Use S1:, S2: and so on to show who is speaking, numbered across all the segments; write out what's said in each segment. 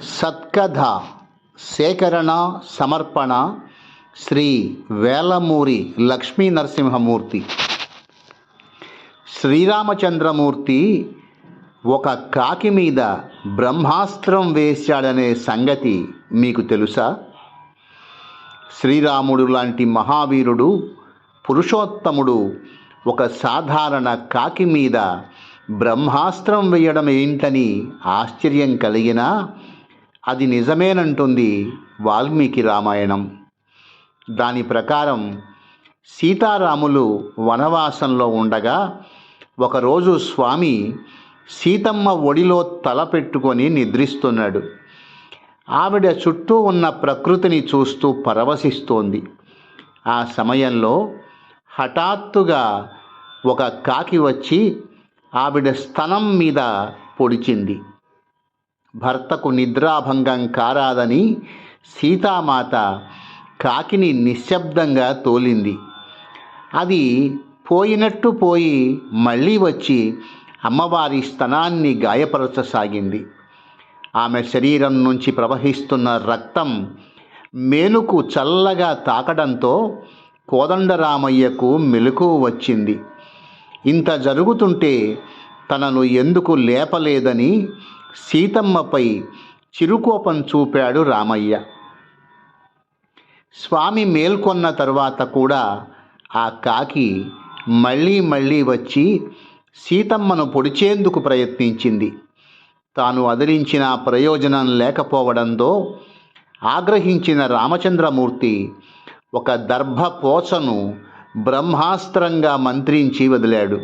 S1: సత్కథ సేకరణ సమర్పణ శ్రీ వేలమూరి లక్ష్మీ నరసింహమూర్తి. శ్రీరామచంద్రమూర్తి ఒక కాకి మీద బ్రహ్మాస్త్రం వేశాడనే సంగతి మీకు తెలుసా? శ్రీరాముడు లాంటి మహావీరుడు పురుషోత్తముడు ఒక సాధారణ కాకి మీద బ్రహ్మాస్త్రం వేయడం ఏంటని ఆశ్చర్యం కలిగినా అది నిజమేనంటుంది వాల్మీకి రామాయణం. దాని ప్రకారం సీతారాములు వనవాసంలో ఉండగా ఒకరోజు స్వామి సీతమ్మ ఒడిలో తల పెట్టుకొని నిద్రిస్తున్నాడు. ఆవిడ చుట్టూ ఉన్న ప్రకృతిని చూస్తూ పరవశిస్తోంది. ఆ సమయంలో హఠాత్తుగా ఒక కాకి వచ్చి ఆవిడ స్తనం మీద పొడిచింది. భర్తకు నిద్రాభంగం కారాదని సీతామాత కాకిని నిశ్శబ్దంగా తోలింది. అది పోయినట్టు పోయి మళ్ళీ వచ్చి అమ్మవారి స్తనాన్ని గాయపరచసాగింది. ఆమె శరీరం నుంచి ప్రవహిస్తున్న రక్తం మేలుకు చల్లగా తాకడంతో కోదండరామయ్యకు మెలకు వచ్చింది. ఇంత జరుగుతుంటే తనను ఎందుకు లేపలేదని సీతమ్మపై చిరుకోపం చూపాడు రామయ్య. స్వామి మేల్కొన్న తరువాత కూడా ఆ కాకి మళ్ళీ మళ్ళీ వచ్చి సీతమ్మను పొడిచేందుకు ప్రయత్నించింది. తాను అదిలించిన ప్రయోజనం లేకపోవడంతో ఆగ్రహించిన రామచంద్రమూర్తి ఒక దర్భ పోచను బ్రహ్మాస్త్రంగా మంత్రించి వదిలాడు.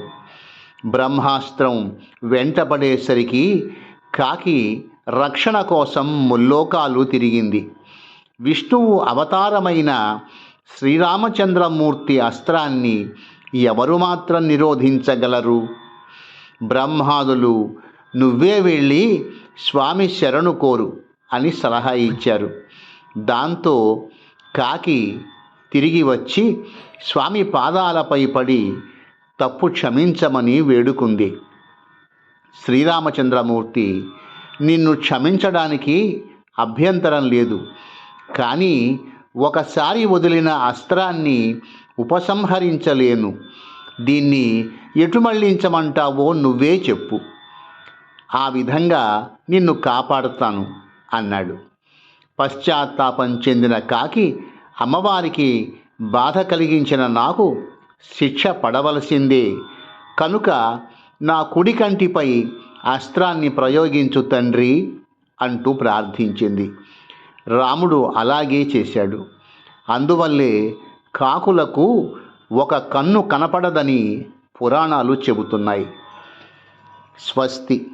S1: బ్రహ్మాస్త్రం వెంటపడేసరికి కాకి రక్షణ కోసం ముల్లోకాలు తిరిగింది. విష్ణువు అవతారమైన శ్రీరామచంద్రమూర్తి అస్త్రాన్ని ఎవరు మాత్రం నిరోధించగలరు? బ్రహ్మాదులు నువ్వే వెళ్ళి స్వామి శరణు కోరు అని సలహా ఇచ్చారు. దాంతో కాకి తిరిగి వచ్చి స్వామి పాదాలపై పడి తప్పు క్షమించమని వేడుకుంది. శ్రీరామచంద్రమూర్తి నిన్ను క్షమించడానికి అభ్యంతరం లేదు. కానీ ఒకసారి వదిలిన అస్త్రాన్ని ఉపసంహరించలేను. దీన్ని ఎటు మళ్ళించమంటావో నువ్వే చెప్పు. ఆ విధంగా నిన్ను కాపాడుతాను అన్నాడు. పశ్చాత్తాపం చెందిన కాకి అమ్మవారికి బాధ కలిగించిన నాకు శిక్ష పడవలసిందే. కనుక నా కుడి కంటిపై అస్త్రాన్ని ప్రయోగించు తండ్రి అంటూ ప్రార్థించింది. రాముడు అలాగే చేశాడు. అందువల్లే కాకులకు ఒక కన్ను కనపడదని పురాణాలు చెబుతున్నాయి. స్వస్తి.